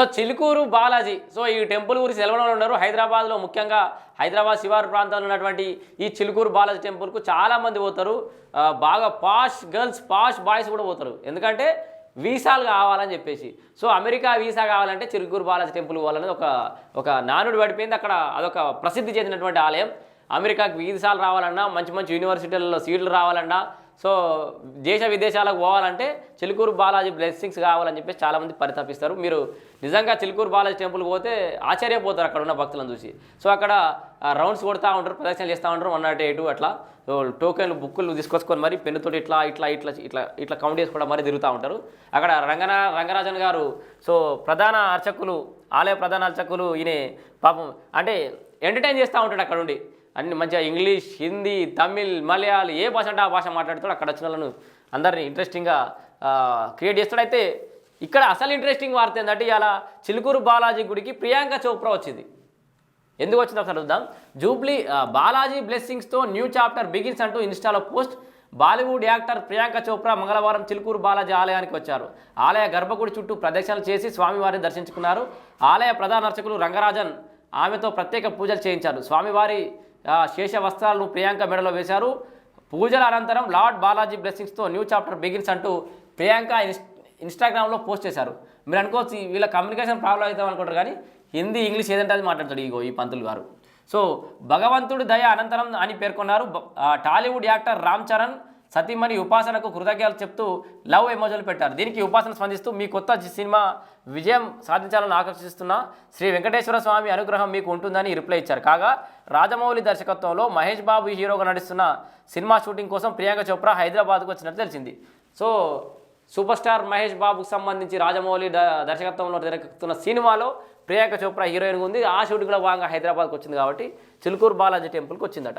So Chilukuru Balaji so ఈ temple గురించి తెలవడం వాళ్ళు ఉన్నారు. హైదరాబాద్లో ముఖ్యంగా హైదరాబాద్ శివారు ప్రాంతంలో ఉన్నటువంటి ఈ చిలుకూరు బాలాజీ టెంపుల్కు చాలామంది పోతారు. బాగా పాష్ గర్ల్స్ పాష్ బాయ్స్ కూడా పోతారు. ఎందుకంటే వీసాలు కావాలని చెప్పేసి. సో అమెరికా వీసా కావాలంటే చిలుకూరు బాలాజీ టెంపుల్ పోవాలనేది ఒక ఒక నానుడు పడిపోయింది. అక్కడ అదొక ప్రసిద్ధి చెందినటువంటి ఆలయం. అమెరికాకి వీసాలు రావాలన్నా మంచి మంచి యూనివర్సిటీలలో సీట్లు రావాలన్నా సో దేశ విదేశాలకు పోవాలంటే చిలుకూరు బాలాజీ బ్లెస్సింగ్స్ కావాలని చెప్పేసి చాలామంది పరితపిస్తారు. మీరు నిజంగా చిలుకూరు బాలాజీ టెంపుల్ పోతే ఆశ్చర్యపోతారు అక్కడ ఉన్న భక్తులను చూసి. సో అక్కడ రౌండ్స్ కొడతా ఉంటారు ప్రదక్షిణలు చేస్తూ ఉంటారు వన్ నాట్ ఎయిట్ అట్లా. టోకెన్లు బుక్కులు తీసుకొచ్చుకొని మరి పెన్నుతో ఇట్లా ఇట్లా ఇట్లా ఇట్లా ఇట్లా కౌంట్ చేసుకోవడం మరి తిరుగుతూ ఉంటారు. అక్కడ రంగనా రంగరాజన్ గారు సో ప్రధాన అర్చకులు ఆలయ ప్రధాన అర్చకులు ఈయన పాపం అంటే ఎంటర్టైన్ చేస్తూ ఉంటాడు అక్కడ ఉండి. అన్ని మంచిగా ఇంగ్లీష్ హిందీ తమిళ్ మలయాళీ ఏ భాష అంటే ఆ భాష మాట్లాడుతాడు అక్కడ వచ్చిన వాళ్ళను అందరినీ ఇంట్రెస్టింగ్గా క్రియేట్ చేస్తాడు అయితే ఇక్కడ అసలు ఇంట్రెస్టింగ్ వార్త ఏంటంటే ఇలా చిలుకూరు బాలాజీ గుడికి ప్రియాంక చోప్రా వచ్చింది. ఎందుకు వచ్చిందో ఒకసారి చూద్దాం. జూబ్లీ బాలాజీ బ్లెస్సింగ్స్తో న్యూ చాప్టర్ బిగిన్స్ అంటూ ఇన్స్టాలో post Bollywood actor Priyanka Chopra మంగళవారం చిలుకూరు బాలాజీ ఆలయానికి వచ్చారు. ఆలయ గర్భగుడి చుట్టూ ప్రదక్షిణలు చేసి స్వామివారిని దర్శించుకున్నారు. ఆలయ ప్రధాన అర్చకులు రంగరాజన్ ఆమెతో ప్రత్యేక పూజలు చేయించారు. స్వామివారి శేష వస్త్రాలను ప్రియాంక మెడలో వేశారు. పూజల అనంతరం లార్డ్ బాలాజీ బ్లెస్సింగ్స్తో న్యూ చాప్టర్ బిగిన్స్ అంటూ ప్రియాంక ఇన్స్టాగ్రామ్లో పోస్ట్ చేశారు. మీరు అనుకోవచ్చు వీళ్ళ కమ్యూనికేషన్ ప్రాబ్లం అవుతాం అనుకుంటారు కానీ హిందీ ఇంగ్లీష్ ఏదంటే అది మాట్లాడతాడు ఇగో ఈ పంతులు గారు. సో భగవంతుడి దయ అనంతరం అని పేర్కొన్నారు. టాలీవుడ్ యాక్టర్ రామ్ చరణ్ సతీమణి ఉపాసనకు కృతజ్ఞతలు చెప్తూ లవ్ ఎమోజీలు పెట్టారు. దీనికి ఉపాసన స్పందిస్తూ మీ కొత్త సినిమా విజయం సాధించాలని ఆకర్షిస్తున్న శ్రీ వెంకటేశ్వర స్వామి అనుగ్రహం మీకు ఉంటుందని రిప్లై ఇచ్చారు. కాగా రాజమౌళి దర్శకత్వంలో మహేష్ బాబు హీరోగా నటిస్తున్న సినిమా షూటింగ్ కోసం ప్రియాంక చోప్రా హైదరాబాద్కు వచ్చినట్టు తెలిసింది. సో సూపర్ స్టార్ మహేష్ బాబుకు సంబంధించి రాజమౌళి ద- దర్శకత్వంలో జరుగుతున్న సినిమాలో ప్రియాంక చోప్రా హీరోయిన్గా ఉంది. ఆ షూటింగ్లో భాగంగా హైదరాబాద్కి వచ్చింది కాబట్టి చిలుకూరు బాలాజీ టెంపుల్కి వచ్చిందట.